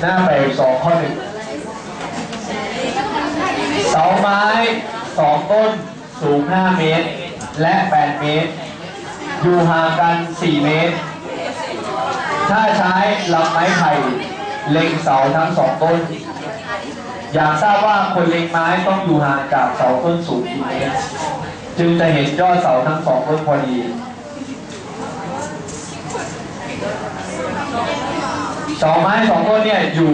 หน้าแปสองข้อหนึ่งเสาไม้สองต้นสูง 5 เมตร และ 8 เมตร อยู่ห่างกัน 4 เมตร ถ้าใช้ลำไม้ไผ่เล็งเสาทั้งสองต้น อยากทราบว่าคนเล็งไม้ต้องอยู่ห่างจากเสาต้นสูงกี่เมตร จึงจะเห็นยอดเสาทั้งสองต้นพอดี เสาไม้สองต้นเนี่ยอยู่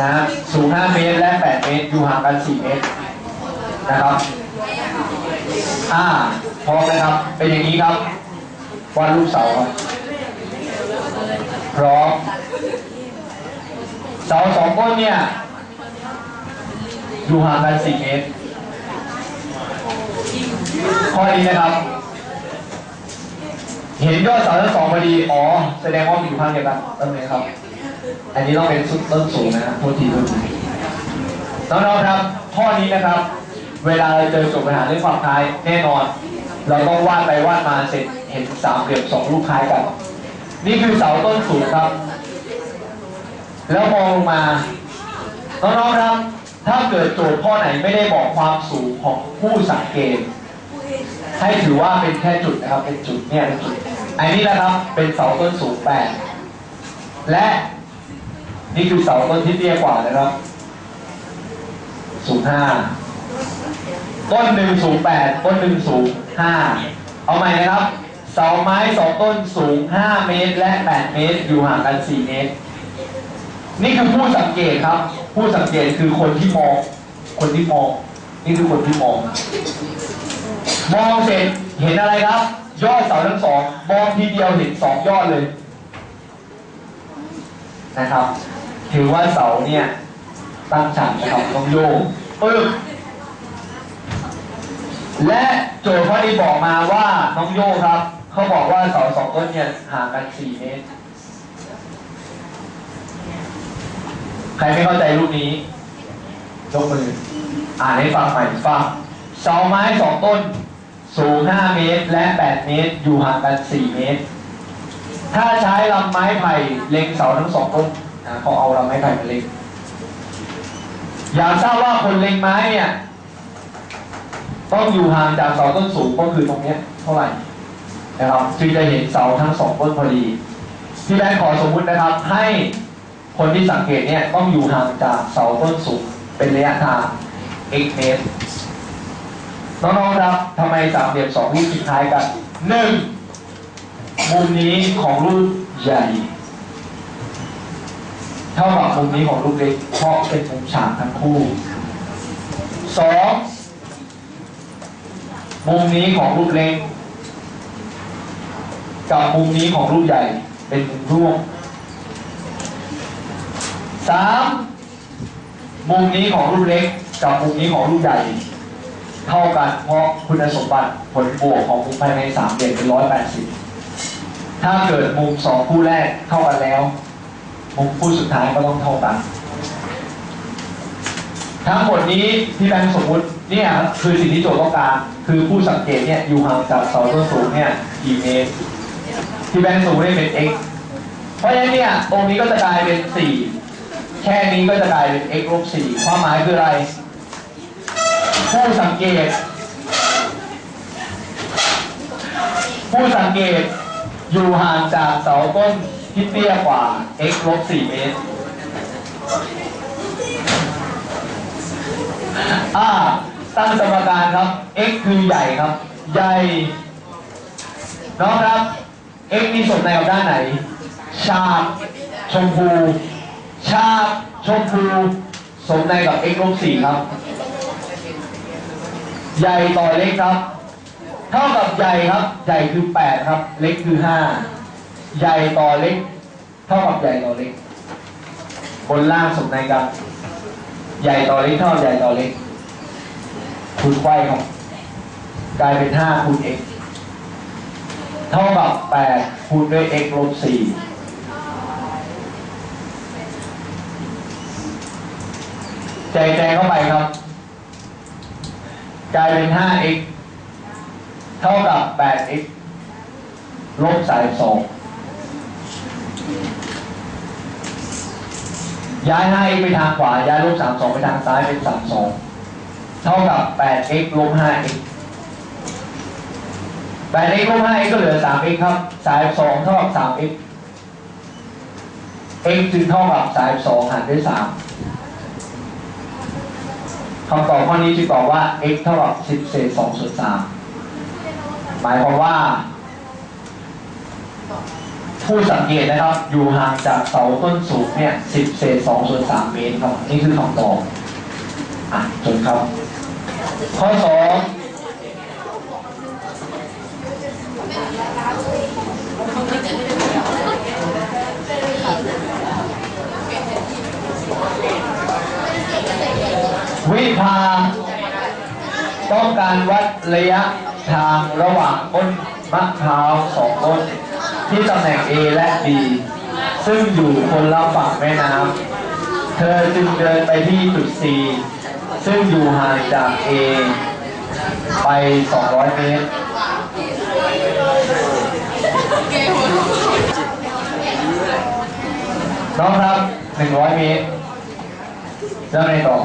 นะสูง 5 เมตรและ 8 เมตร อยู่ห่างกัน 4 เมตรนะครับอ่าพร้อมนะครับ เป็นอย่างนี้ครับวาดรูปเสาครับพร้อมเสาสองต้นเนี่ย อยู่ห่างกัน 4 เมตรข้อนี้นะครับ เห็นยอดเสาทั้งสองพอดี อ๋อ แสดงว่ามีอยู่ข้างเดียวกันต้นนี้ครับ อันนี้ต้องเป็นสุดต้นสูงนะครับโทษทีโทษทีน้องๆครับ ข้อนี้นะครับ เวลาเราเจอโจทย์ปัญหาเรื่องความคล้ายแน่นอน เราต้องวาดไปวาดมาเสร็จเห็นสามเหลี่ยมสองรูปคล้ายกัน นี่คือเสาต้นสูงครับ แล้วมองลงมา น้องๆครับ ถ้าเกิดโจทย์ข้อไหนไม่ได้บอกความสูงของผู้สังเกต ให้ถือว่าเป็นแค่จุดนะครับ เป็นจุดเนี่ยเป็นจุดอันนี้นะครับเป็นเสาต้นสูงแปดและนี่คือเสาต้นที่เตี้ยกว่านะครับ สูงห้าต้นหนึ่งสูงแปดต้นหนึ่งสูงห้าเอาใหม่นะครับ เสาไม้สองต้นสูงห้าเมตร และแปดเมตร อยู่ห่างกันสี่เมตร นี่คือผู้สังเกตครับ ผู้สังเกตคือคนที่มอง คนที่มอง นี่คือคนที่มอง มองเสร็จเห็นอะไรครับ ยอดเสาทั้งสองมองทีเดียวเห็นสองยอดเลยนะครับถือว่าเสาเนี่ยตั้งฉากนะครับต้องโยกปึ๊บและโจทย์ข้อนี้บอกมาว่าน้องโยครับ เขาบอกว่าเสาสองต้นเนี่ยห่างกันสี่เมตร ใครไม่เข้าใจรูปนี้ยกมือ อ่านให้ฟังใหม่ฟังเสาไม้สองต้น สูง 5 เมตรและ 8 เมตร อยู่ห่างกัน 4 เมตร ถ้าใช้ลำไม้ไผ่เล็งเสาทั้งสองต้นนะเขาเอาลำไม้ไผ่มาเล็ง อยากทราบว่าคนเล็งไม้เนี่ยต้องอยู่ห่างจากเสาต้นสูงก็คือตรงเนี้ยเท่าไหร่นะครับจึงจะเห็นเสาทั้งสองต้นพอดีที่แบงค์ขอสมมุตินะครับ ให้คนที่สังเกตเนี่ยต้องอยู่ห่างจากเสาต้นสูงเป็นระยะทาง x เมตร น้องๆครับทำไมสามเหลี่ยมสองรูปคล้ายกันหนึ่งมุมนี้ของรูปใหญ่เท่ากับมุมนี้ของรูปเล็กเพราะเป็นมุมฉากทั้งคู่สองมุมนี้ของรูปเล็ก กับมุมนี้ของรูปใหญ่เป็นมุมร่วมสามมุมนี้ของรูปเล็ก กับมุมนี้ของรูปใหญ่ เท่ากันเพราะคุณสมบัติผลบวกของมุมภายในสามเหลี่ยมเป็นร้อยแปดสิบถ้าเกิดมุมสองคู่แรกเท่ากันแล้ว มุมคู่สุดท้ายก็ต้องเท่ากัน ทั้งหมดนี้ที่แบงค์สมมุติเนี่ยคือสิ่งที่โจทย์ต้องการ คือผู้สังเกตเนี่ยอยู่ห่างจากเสาต้นสูงเนี่ยกี่เมตรที่แบงค์สมมติให้เป็น x เพราะฉะนั้นเนี่ยตรงนี้ก็จะกลายเป็น 4 แค่นี้ก็จะกลายเป็น x ลบ4ความหมายคืออะไร ผู้สังเกต ผู้สังเกตอยู่ห่างจากเสาต้นที่เตี้ยกว่า x ลบ4เมตรอ่าตั้งสมการครับ x คือใหญ่ครับ ใหญ่น้องครับ x มีส่วนในกับด้านไหน ชาบชมพู ชาบชมพูสมในกับ x ลบ4ครับ ใหญ่ต่อเล็กครับ เท่ากับใหญ่ครับ ใหญ่คือ8ครับ เล็กคือ5ใหญ่ต่อเล็ก เท่ากับใหญ่ต่อเล็ก บนล่างสมในกันใหญ่ต่อเล็กเท่าใหญ่ต่อเล็กคูณไขว้ครับ กลายเป็น5คูณ x เท่ากับ8คูณด้วย x ลบ4แจกแจงเข้าไปครับ กลายเป็น 5x เท่ากับ 8x ลบ32ย้าย 5 x ไปทางขวา ย้ายลบ3 2 ไปทางซ้ายเป็น 3 2 เท่ากับ 8x ลบ 5x 8x ลบ 5x ก็เหลือ 3x ครับสาย2เท่ากับ 3x x จึงเท่ากับสาย2หารด้วย 3 คำตอบข้อนี้จึงตอบว่า x เท่ากับ 10 เศษ2ส่วน3หมายความว่า ผู้สังเกตนะครับ อยู่ห่างจากเสาต้นสูงเนี่ย 10 เศษ2ส่วน3เมตรครับ นี่คือคำตอบอะจนครับ ข้อ 2 วิภาต้องการวัดระยะทางระหว่างต้นมะพร้าวสองต้นที่ตำแหน่ง A และ B ซึ่งอยู่คนละฝั่งแม่น้ำเธอจึงเดินไปที่จุด C ซึ่งอยู่ห่างจาก A ไป 200 เมตรน้องครับ 100 เมตรแล้วไงต่อ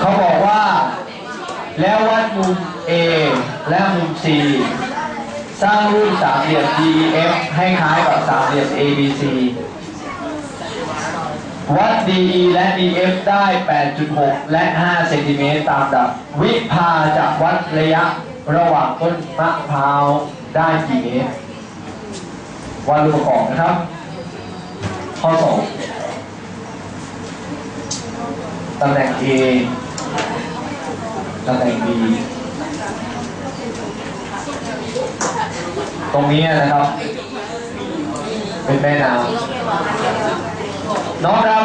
เขาบอกว่า แล้ววัดมุม A และมุม C สร้างรูปสามเหลี่ยม DEF ให้คล้ายกับสามเหลี่ยม ABC วัด DE และ DF ได้ 8.6 และ 5 เซนติเมตรตามดับ วิภาจะวัดระยะระหว่างต้นมะพร้าวได้กี่เมตรวัดรูปประกอบนะครับ ข้อ 2 ตำแหน่ง A ตำแหน่ง B ตรงนี้นะครับ เป็นแม่น้ำน้องครับ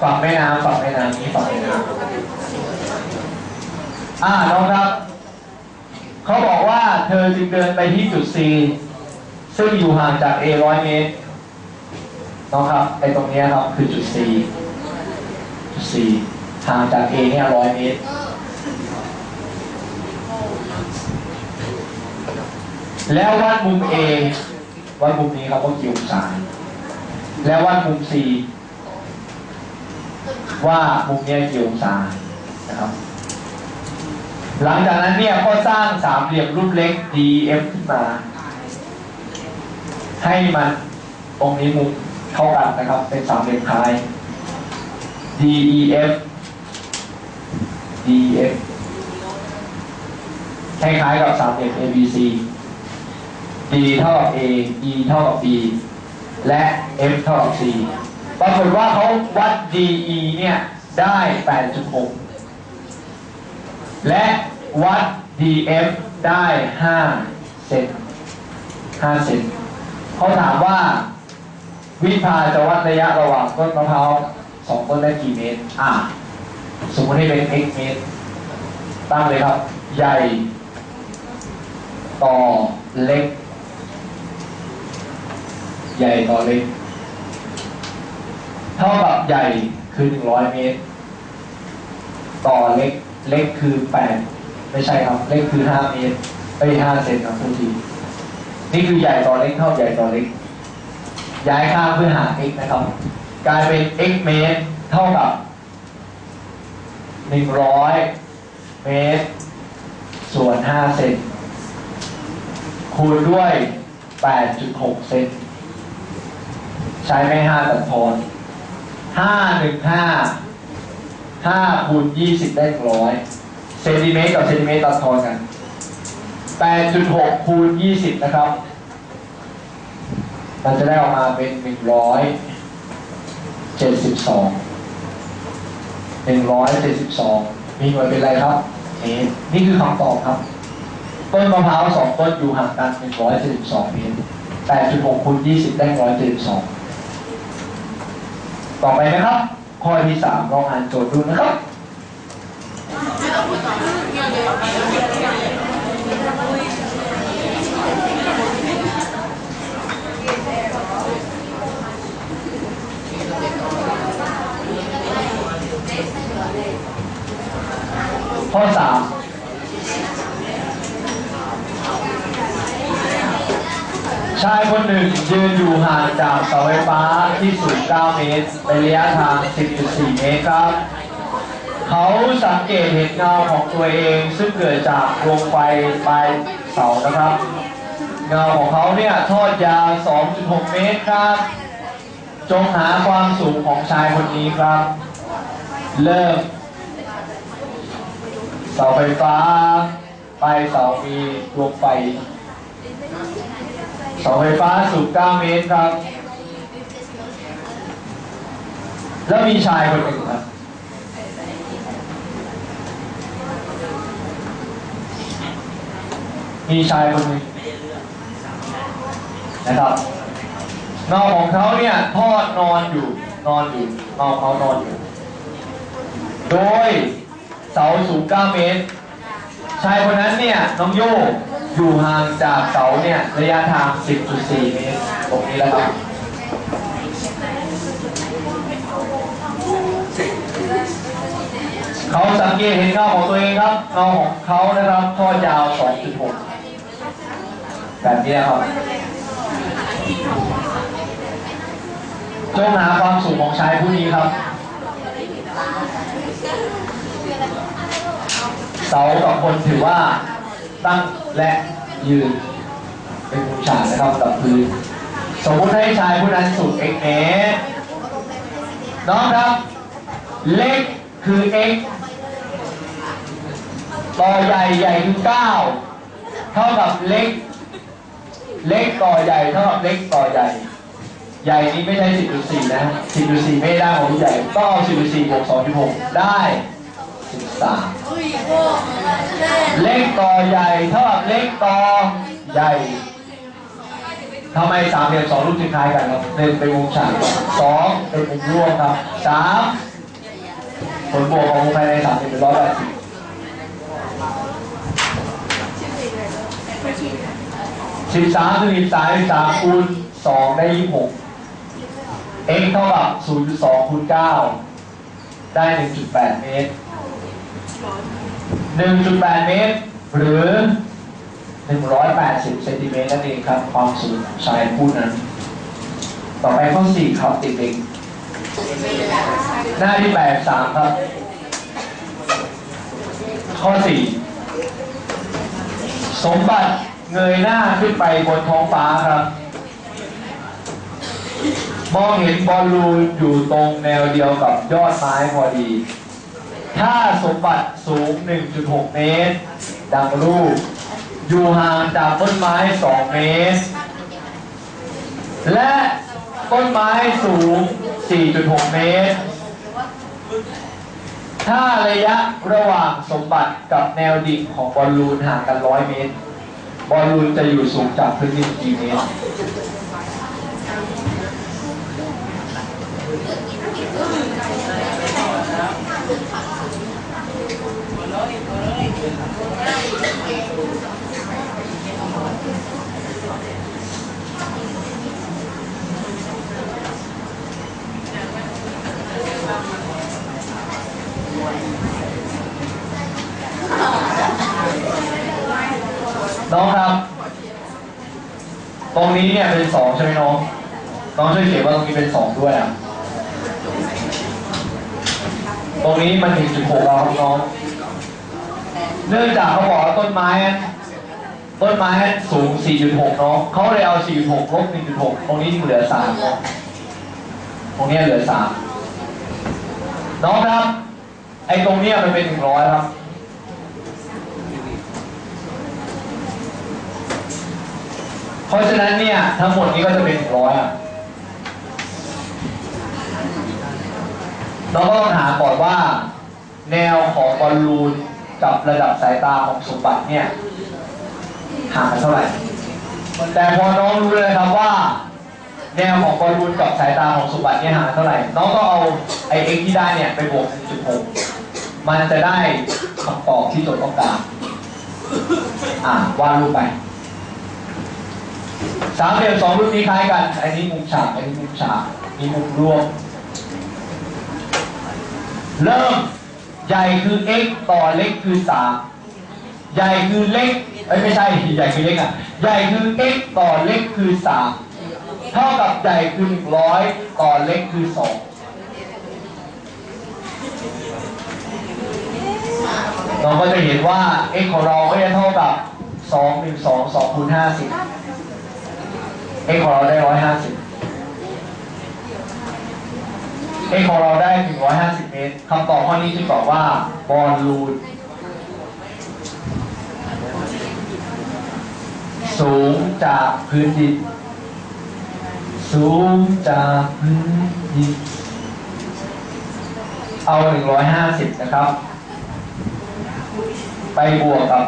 ฝั่งแม่น้ำฝั่งแม่น้ำนี้ฝั่งแม่น้ำอ่าน้องครับเขาบอกว่าเธอจึงเดินไปที่จุด C ซึ่งอยู่ห่างจาก A ร้อยเมตรน้องครับไอ้ตรงนี้ครับคือจุด C จุด C ห่างจาก A เนี่ยร้อยเมตรแล้ววัดมุม A วัดมุมนี้ครับว่ากี่องศาแล้ววัดมุม C ว่ามุมเนี้ยกี่องศานะครับ หลังจากนั้นเนี่ยก็สร้างสามเหลี่ยมรูปเล็ก DF ขึ้นมา ให้มันตรงนี้มุมเท่ากันนะครับ เป็นสามเหลี่ยมคล้าย DEF DEF คล้ายๆกับสามเหลี่ยม ABC D เท่ากับ A E เท่ากับ B และ F เท่ากับ C ปรากฏว่าเขาวัด DE เนี่ยได้ 8.6 และวัด DF ได้ 5 เซน5เซนเขาถามว่าวิภาจะวัดระยะระหว่างต้นมะพร้าว สองต้นได้กี่เมตร อะสมมติให้เป็น x เมตร ตั้งเลยครับ ใหญ่ ต่อเล็ก ใหญ่ต่อเล็ก เท่ากับใหญ่คือ100เมตร ต่อเล็ก เล็กคือ8ไม่ใช่ครับ เล็กคือ5เมตรไป5เซนครับทุกที นี่คือใหญ่ต่อเล็กเท่าใหญ่ต่อเล็ก ย้ายข้างเพื่อหา x นะครับ กลายเป็น x เมตร เท่ากับ 100 เมตร ส่วน 5 เซนคูณด้วย 8.6 เซนใช้ไม่ 5 ตัดทอน5 1 5 5คูณ20 ได้100เซนติเมตรกับเซนติเมตรตัดทอนกัน 8.6คูณ20 นะครับ มันจะได้ออกมาเป็น เจ็ดสิบสองหนึ่งร้อยเจ็ดสิบสองมีหน่วยเป็นไรครับเมนี่คือคำตอบครับ ต้นมะพร้าวสองต้นอยู่ห่างกันหนึ่งร้อยเจ็ดสิบสองเมตรแปดจุดหกคูณยี่สิบได้ร้อยเจ็ดสิบสองต่อไปนะครับ ข้อที่สามลองอ่านโจทย์ดูนะครับ ข้อ 3 ชายคนหนึ่ง ยืนอยู่ห่างจากเสาไฟฟ้าที่สูง 9 เมตรเป็นระยะทาง 10.4 เมตรครับ เขาสังเกตเห็นเงาของตัวเองซึ่งเกิดจากดวงไฟปลายเสานะครับ เงาของเขาเนี่ยทอดยาว 2.6 เมตรครับ จงหาความสูงของชายคนนี้ครับ เริ่มเสาไฟฟ้าปลายเสามีดวงไฟ เสาไฟฟ้าสูง9เมตรครับ แล้วมีชายคนหนึ่งครับ มีชายคนหนึ่งนะครับเงาของเขาเนี่ยทอนอนอยู่นอนอยู่เงาเขานอนอยู่ โดยเสาสูง9เมตร ชายคนนั้นเนี่ยน้องโย อยู่ห่างจากเสาเนี่ยระยะทาง 10.4 เมตรตรงนี้แล้วครับเขาสังเกตเห็นเงาของตัวเองครับเงาของเขานะครับทอดยาว 2.6 แบบนี้นะครับจงหาความสูงของชายผู้นี้ครับ เสากับคนถือว่า ตั้งและยืน เป็นมุมฉากนะครับกับพื้นสมมติให้ชายผู้นั้นสูง x เมตรน้องครับ เล็กคือ x ต่อใหญ่ใหญ่คือ 9 เท่ากับเล็ก เล็กต่อใหญ่เท่ากับเล็กต่อใหญ่ ใหญ่นี้ไม่ใช่ 10.4 นะ 10.4 ไม่ได้ของใหญ่ ต้องเอา 10.4บวก2.6 ได้ 3เล็กต่อใหญ่เท่ากับเล็กต่อใหญ่ทำไมสามเหลี่ยมสองรูปจึงคล้ายกันครับหนึ่งเป็นวงฉากสองเป็นวงร่วมครับสามผลบวกของวงภายในสามเหลี่ยมเป็นร้อยแปดสิบสิบสามสิบสามสิบสามคูณสองได้ยี่สิบหก x เท่ากับศูนย์จุดสองคูณเก้าได้หนึ่งจุดแปดเมตร 1.8 เมตร หรือ 180 เซนติเมตรนั่นเองครับความสูงของชายผู้นั้น ต่อไปข้อ 4 ครับเด็กๆหน้าที่ 83 ครับ ข้อ 4 สมบัติเงยหน้าขึ้นไปบนท้องฟ้าครับ มองเห็นบอลลูนอยู่ตรงแนวเดียวกับยอดไม้พอดี ถ้าสมบัติสูง 1.6 เมตร ดังรูป อยู่ห่างจากต้นไม้ 2 เมตร และต้นไม้สูง 4.6 เมตร ถ้าระยะระหว่างสมบัติกับแนวดิ่งของบอลลูนห่างกัน 100 เมตร บอลลูนจะอยู่สูงจากพื้นดินกี่เมตร น้องครับ ตรงนี้เนี่ยเป็นสองใช่ไหมน้อง น้องช่วยเขียนว่าตรงนี้เป็นสองด้วยอะ ตรงนี้มันถึงจุดหกแล้วครับน้อง เนื่องจากเขาบอกว่าต้นไม้ ต้นไม้สูง 4.6น้องเขาเลยเอา 4.6ลบ1.6 ตรงนี้จึงเหลือ 3 ตรงนี้เหลือ 3 น้องครับ ไอ้ตรงเนี้ยมันเป็น 100 ครับเพราะฉะนั้นเนี่ย ทั้งหมดนี้ก็จะเป็น100อะเราก็ต้องหาก่อนว่า แนวของบอลลูน กับระดับสายตาของสมบัติเนี่ยห่างกันเท่าไหร่ แต่พอน้องรู้เลยครับว่า แนวของบอลลูนกับสายตาของสมบัติเนี่ยห่างกันเท่าไหร่ น้องก็เอาไอเอ็กที่ได้เนี่ยไปบวก1.6มันจะได้คำตอบที่โจทย์ต้องการอ่าวาดรูปไปสามเหลี่ยมสองรูปนี้คล้ายกัน อันนี้มุมฉาก อันนี้มุมฉาก มีมุมรวม เริ่ม ใหญ่คือ x ต่อเล็กคือ 3 ใหญ่คือเล็กไม่ใช่ใหญ่คือเล็กอะ ใหญ่คือ x ต่อเล็กคือ 3 เท่ากับใหญ่คือ100 ต่อเล็กคือ 2 เราก็จะเห็นว่า x ของเราก็จะเท่ากับ 2 1 2 2คูณ50 x ของเราได้ 150 x ของเราได้ถึงร้อยห้าสิบเมตรคำตอบข้อนี้จึงตอบว่าบอลลูนสูงจากพื้นดินสูงจากพื้นดินเอา 150 นะครับ ไปบวกกับ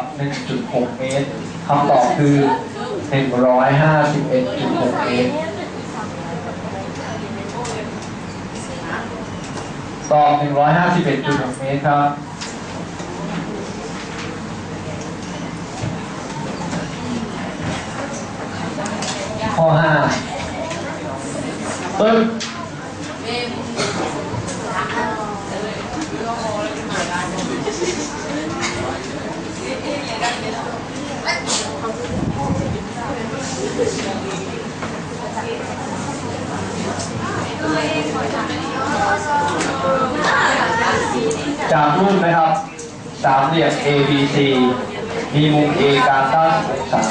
1.6 เมตรคำตอบคือ 151.6 เมตร ตอบ151.6 เมตรครับข้อห้าปึ๊บจากรูปนะครับ เหลี่ยม ABC มีมุม A กลาง90องศา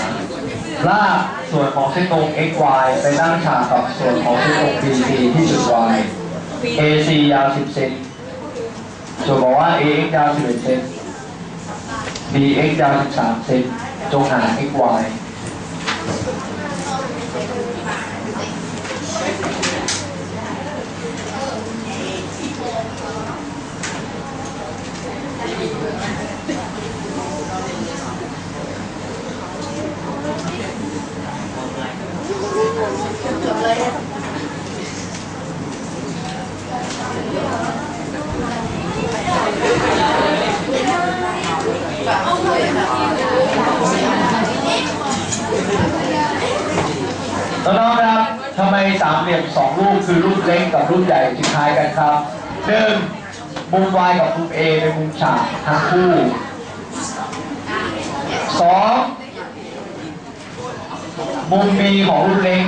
ลากส่วนของเส้นตรง xy ไปตั้งฉากกับส่วนของเส้นตรง BC ที่จุด y AC ยาว 10 เซนส่วนบอกว่า AX ยาว 11 เซน BX ยาว 13 เซนจงหา xy องๆครับทำไมสามเหลี่ยมสองรูปคือรูปเล็ กับรูปใหญ่ถึงคล้ายกันครับหนึ่งมุม y กับมุม a เป็นมุมฉากทั้งคู่สองมุม b ของรูปเล็ก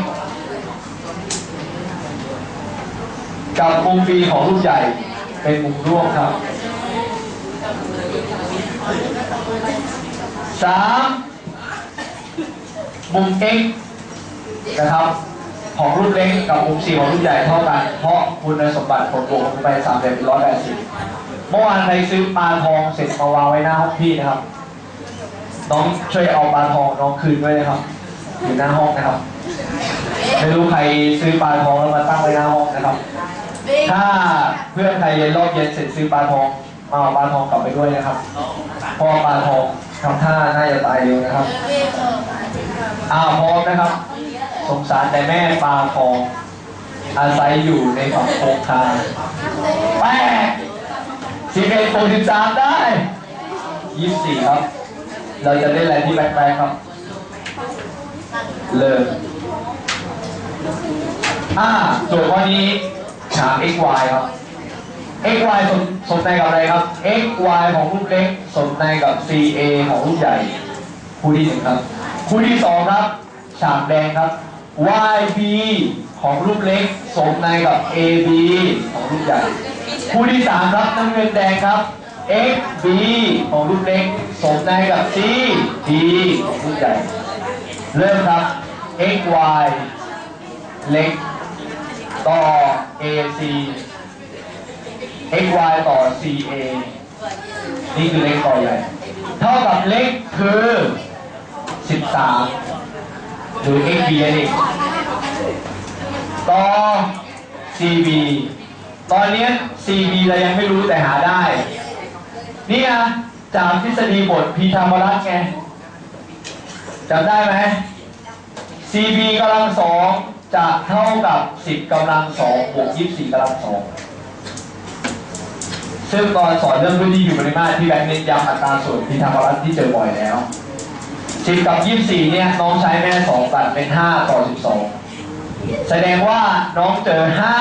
กับมุม b ของรูปใหญ่เป็นมุมร่วมครับสามมุม x นะครับ ของรุ่นเล็กกับมุมสี่ของรุ่นใหญ่เท่ากัน เพราะคุณสมบัติผลบวกลงไปสามเหลี่ยมร้อยแปดสิบเมื่อวานใครซื้อปลาทองเสร็จมาวางไว้หน้าห้องพี่นะครับ น้องช่วยเอาปลาทองน้องคืนด้วยนะครับ อยู่หน้าห้องนะครับ ไม่รู้ใครซื้อปลาทองแล้วมาตั้งไว้หน้าห้องนะครับ ถ้าเพื่อนใครเรียนรอบเย็นเสร็จซื้อปลาทองมาเอาปลาทองกลับไปด้วยนะครับพราะว่าปลาทองทำท่าน่าจะตายเร็วนะครับอ้าวพร้อมนะครับ งสารแต่แม่ปลาทองอาศัยอยู่ในฝั่งโคงคาแปดสิบเอ็ดโสิบสามได้ยี่สิบสี่ครับ เราจะเล่นอะไรที่แปลกๆครับเริ่มอ่าโจทย์ข้อนี้ฉาก x y ครับ x y สมสมในกับอะไรครับ x y ของรูปเล็กสมในกับ c a ของรูปใหญ่ คู่ที่หนึ่งครับ คู่ที่สองครับ ฉากแดงครับ y b ของรูปเล็กสมในกับ a b ของรูปใหญ่ คู่ที่สามครับน้ำเงินแดงครับ x b ของรูปเล็กสมในกับ c d ของรูปใหญ่ เริ่มครับ x y เล็กต่อ a c x y ต่อ c a นี่คือเล็กต่อใหญ่ เท่ากับเล็กคือ 13 หรือ x b นั่นเองต่อ c b ตอนนี้ c b เรายังไม่รู้แต่หาได้ นี่อะจากทฤษฎีบทพีทามารัสไงจำได้ไหม CB กำลังสองจะเท่ากับ 10กำลังสองบวก24กำลังสองซึ่งตอนสอนเรื่องพื้นที่อยู่ปริมาตรที่แบงค์เน้นย้ำอัตราส่วนพีทามารัสที่เจอบ่อยแล้ว สิบกับยี่สี่เนี่ยน้องใช้แม่สองตัดเป็นห้าต่อสิบสองแสดงว่าน้องเจอห้า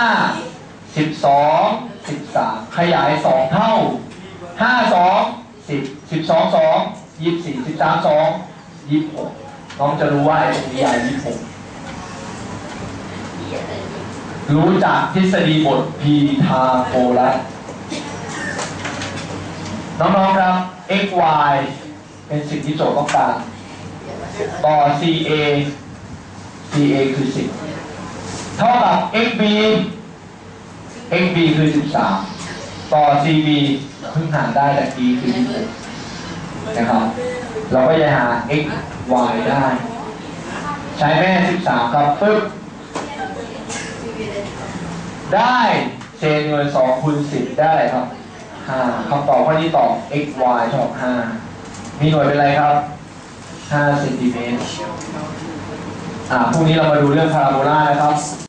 สิบสองสิบสามขยายสองเท่าห้าสองสิบสิบสองสองยี่สี่สิบสามสองยี่หกน้องจะรู้ว่าเอ็ตรงนี้ใหญ่ยี่หกรู้จากทฤษฎีบทพีทาโกรัสน้องๆครับ x y เป็นสิ่งที่โจทย์ต้องการ ต่อ c a c a คือ 10 เท่ากับ x b x b คือ 13 ต่อ c b เพิ่งหารได้แต่ d คือ26นะครับ เราก็จะหา x y ได้ ใช้แม่ 13 ครับปึ๊บ ได้เศษหน่วย2คูณ10 ได้ครับ5คำตอบข้อนี้ตอบ x y เท่ากับ5มีหน่วยเป็นอะไรครับ 5เซนติเมตรอ่าพรุ่งนี้เรามาดูเรื่องพาราโบลานะครับ